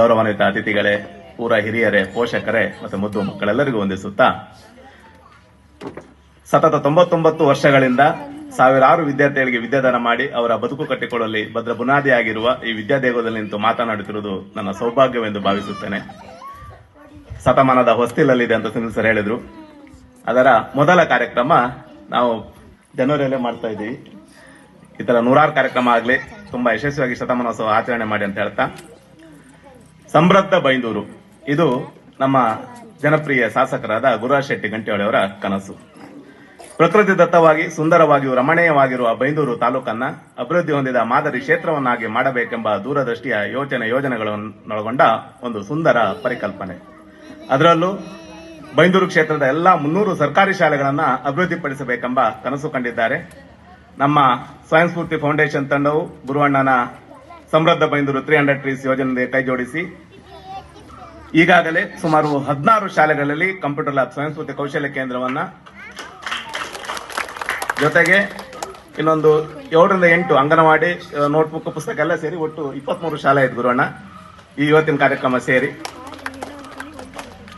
ಗೌರವಾನ್ವಿತ ಅತಿಥಿಗಳೇ ಊರ ಹಿರಿಯರೇ, ಪೋಷಕರೇ ಮತ್ತು ಮುದ್ದು ಮಕ್ಕಳೆಲ್ಲರಿಗೂ ವಂದಿಸುತ್ತಾ, ಸತತ ತೊಂಬತ್ತೊಂಬತ್ತು ವರ್ಷಗಳಿಂದ ಸಾವಿರಾರು ವಿದ್ಯಾರ್ಥಿಗಳಿಗೆ ವಿದ್ಯಾದಾನ ಮಾಡಿ ಅವರ ಬದುಕು ಕಟ್ಟಿಕೊಳ್ಳಲಿ, ಭದ್ರ ಬುನಾದಿಯಾಗಿರುವ ಈ ವಿದ್ಯಾದೇಗದಲ್ಲಿ ನಿಂತು ಮಾತನಾಡುತ್ತಿರುವುದು ನನ್ನ ಸೌಭಾಗ್ಯವೆಂದು ಭಾವಿಸುತ್ತೇನೆ. ಶತಮಾನದ ಹೊಸ್ತಿಲಲ್ಲಿದೆ ಅಂತ ಸುನಿಲ್ ಸರ್ ಹೇಳಿದ್ರು. ಅದರ ಮೊದಲ ಕಾರ್ಯಕ್ರಮ ನಾವು ಜನವರಿಯಲ್ಲೇ ಮಾಡ್ತಾ ಇದ್ದೀವಿ. ಈ ತರ ನೂರಾರು ಕಾರ್ಯಕ್ರಮ ಆಗಲಿ, ತುಂಬಾ ಯಶಸ್ವಿಯಾಗಿ ಶತಮಾನೋತ್ಸವ ಆಚರಣೆ ಮಾಡಿ ಅಂತ ಹೇಳ್ತಾ ಸಮೃದ್ಧ ಬೈಂದೂರು. ಇದು ನಮ್ಮ ಜನಪ್ರಿಯ ಶಾಸಕರಾದ ಗುರುರಾಜ್ ಶೆಟ್ಟಿ ಗಂಟಿಹೊಳೆಯವರ ಕನಸು. ಪ್ರಕೃತಿ ದತ್ತವಾಗಿ, ಸುಂದರವಾಗಿಯೂ ರಮಣೀಯವಾಗಿರುವ ಬೈಂದೂರು ತಾಲೂಕನ್ನ ಅಭಿವೃದ್ಧಿ ಹೊಂದಿದ ಮಾದರಿ ಕ್ಷೇತ್ರವನ್ನಾಗಿ ಮಾಡಬೇಕೆಂಬ ದೂರದೃಷ್ಟಿಯ ಯೋಚನೆ ಯೋಜನೆಗಳನ್ನೊಳಗೊಂಡ ಒಂದು ಸುಂದರ ಪರಿಕಲ್ಪನೆ. ಅದರಲ್ಲೂ ಬೈಂದೂರು ಕ್ಷೇತ್ರದ ಎಲ್ಲಾ ಮುನ್ನೂರು ಸರ್ಕಾರಿ ಶಾಲೆಗಳನ್ನು ಅಭಿವೃದ್ಧಿಪಡಿಸಬೇಕೆಂಬ ಕನಸು ಕಂಡಿದ್ದಾರೆ. ನಮ್ಮ ಸ್ವಯಂ ಸ್ಫೂರ್ತಿ ಫೌಂಡೇಶನ್ ತಂಡವು ಗುರುವಣ್ಣನ ಸಮೃದ್ಧ ಬೈಂದೂರು ತ್ರೀ ಹಂಡ್ರೆಡ್ ಟ್ರೀಸ್ ಯೋಜನೆ ಕೈ ಜೋಡಿಸಿ. ಈಗಾಗಲೇ ಸುಮಾರು ಹದಿನಾರು ಶಾಲೆಗಳಲ್ಲಿ ಕಂಪ್ಯೂಟರ್ ಲ್ಯಾಬ್ ಸ್ಫೂರ್ತಿ ಕೌಶಲ್ಯ ಕೇಂದ್ರವನ್ನ ಜೊತೆಗೆ ಇನ್ನೊಂದು ಏಳರಿಂದ ಎಂಟು ಅಂಗನವಾಡಿ ನೋಟ್ಬುಕ್ ಪುಸ್ತಕ ಎಲ್ಲ ಸೇರಿ ಒಟ್ಟು ಇಪ್ಪತ್ಮೂರು ಶಾಲೆ ಆಯ್ತು ಗುರುವಣ್ಣ. ಈ ಇವತ್ತಿನ ಕಾರ್ಯಕ್ರಮ ಸೇರಿ.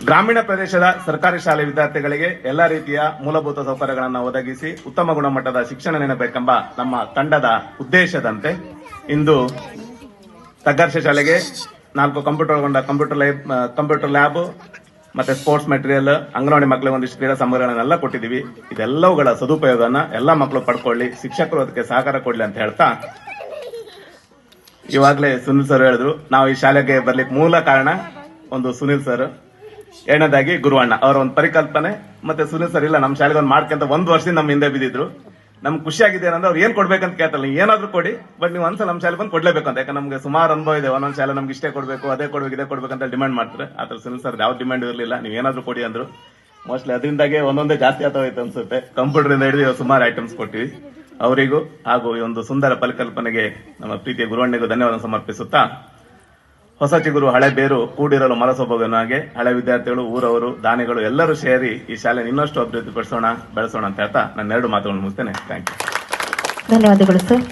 ಗ್ರಾಮೀಣ ಪ್ರದೇಶದ ಸರ್ಕಾರಿ ಶಾಲೆ ವಿದ್ಯಾರ್ಥಿಗಳಿಗೆ ಎಲ್ಲ ರೀತಿಯ ಮೂಲಭೂತ ಸೌಕರ್ಯಗಳನ್ನು ಒದಗಿಸಿ ಉತ್ತಮ ಗುಣಮಟ್ಟದ ಶಿಕ್ಷಣ ನೀಡಬೇಕೆಂಬ ನಮ್ಮ ತಂಡದ ಉದ್ದೇಶದಂತೆ ಇಂದು ತಗ್ಗರ್ಷ ಶಾಲೆಗೆ ನಾಲ್ಕು ಕಂಪ್ಯೂಟರ್ ಒಳಗೊಂಡ ಕಂಪ್ಯೂಟರ್ ಲೈಬ್ ಕಂಪ್ಯೂಟರ್ ಲ್ಯಾಬ್ ಮತ್ತೆ ಸ್ಪೋರ್ಟ್ಸ್ ಮೆಟೀರಿಯಲ್ ಅಂಗನವಾಡಿ ಮಕ್ಕಳಿಗೆ ಒಂದಿಷ್ಟು ಕ್ರೀಡಾ ಸಾಮಗ್ರಿಗಳನ್ನೆಲ್ಲ ಕೊಟ್ಟಿದ್ದೀವಿ. ಇದೆಲ್ಲವುಗಳ ಸದುಪಯೋಗನ ಎಲ್ಲ ಮಕ್ಕಳು ಪಡ್ಕೊಳ್ಳಿ, ಶಿಕ್ಷಕರು ಅದಕ್ಕೆ ಸಹಕಾರ ಕೊಡಲಿ ಅಂತ ಹೇಳ್ತಾ ಇವಾಗಲೇ ಸುನಿಲ್ ಸರ್ ಹೇಳಿದ್ರು. ನಾವು ಈ ಶಾಲೆಗೆ ಬರ್ಲಿಕ್ಕೆ ಮೂಲ ಕಾರಣ ಒಂದು ಸುನಿಲ್ ಸರ್ ಎರಡನೇದಾಗಿ ಗುರುವಣ್ಣ. ಅವರ ಒಂದು ಪರಿಕಲ್ಪನೆ. ಮತ್ತೆ ಸುನಿಲ್ ಸರ್ ಇಲ್ಲ, ನಮ್ಮ ಶಾಲೆಗೆ ಒಂದು ಮಾಡ್ಕೊಂತ ಒಂದು ವರ್ಷದಿಂದ ನಮ್ಮ ಹಿಂದೆ ಬಿದ್ದಿದ್ರು. ನಮ್ಗೆ ಖುಷಿ ಆಗಿದೆ ಏನಂದ್ರೆ ಅವ್ರು ಏನ್ ಕೊಡ್ಬೇಕಂತ ಕೇಳ್ತಲ್ಲ ಏನಾದ್ರೂ ಕೊಡಿ, ಬಟ್ ನೀವು ಒಂದ್ಸಲ ನಮ್ಮ ಶಾಲೆ ಬಂದು ಕೊಡ್ಲೇಬೇಕು ಅಂತ. ಯಾಕಂದ್ರೆ ನಮ್ಗೆ ಸುಮಾರು ಅನುಭವ ಇದೆ. ಒಂದೊಂದು ಶಾಲೆ ನಮ್ಗೆ ಇಷ್ಟೇ ಕೊಡಬೇಕು, ಅದೇ ಕೊಡ್ಬೇಕು, ಇದೇ ಕೊಡ್ಬೇಕು ಅಂತ ಡಿಮ್ಯಾಂಡ್ ಮಾಡ್ತಾರೆ. ಆತರ ಸಿಲ್ ಸರ್ ಯಾವ ಡಿಮ್ಯಾಂಡ್ ಇರಲಿಲ್ಲ. ನೀವು ಏನಾದ್ರೂ ಕೊಡಿ ಅಂದ್ರು. ಮೋಸ್ಟ್ಲಿ ಅದರಿಂದಾಗೆ ಒಂದೊಂದೇ ಜಾಸ್ತಿ ಆಗೋಯ್ತು ಅನ್ಸುತ್ತೆ. ಕಂಪ್ಯೂಟರ್ ಇಂದ ಹಿಡಿದು ಸುಮಾರು ಐಟಮ್ಸ್ ಕೊಟ್ಟಿವಿ. ಅವರಿಗೂ ಹಾಗೂ ಈ ಒಂದು ಸುಂದರ ಪರಿಕಲ್ಪನೆಗೆ ನಮ್ಮ ಪ್ರೀತಿಯ ಗುರುವಣ್ಣಿಗೂ ಧನ್ಯವಾದ ಸಮರ್ಪಿಸುತ್ತಾ ಹೊಸ ಚಿಗುರು ಹಳೆ ಬೇರು ಕೂಡಿರಲು ಮರಸೊಬಗನಾಗೆ ಹಳೆ ವಿದ್ಯಾರ್ಥಿಗಳು, ಊರವರು, ದಾನಿಗಳು ಎಲ್ಲರೂ ಸೇರಿ ಈ ಶಾಲೆ ಇನ್ನಷ್ಟು ಅಭಿವೃದ್ಧಿಪಡಿಸೋಣ, ಬೆಳೆಸೋಣ ಅಂತ ಹೇಳ್ತಾ ನನ್ನ ಎರಡು ಮಾತುಗಳನ್ನು ಮುಗಿಸ್ತೇನೆ. ಥ್ಯಾಂಕ್ ಯು ಧನ್ಯವಾದಗಳು ಸರ್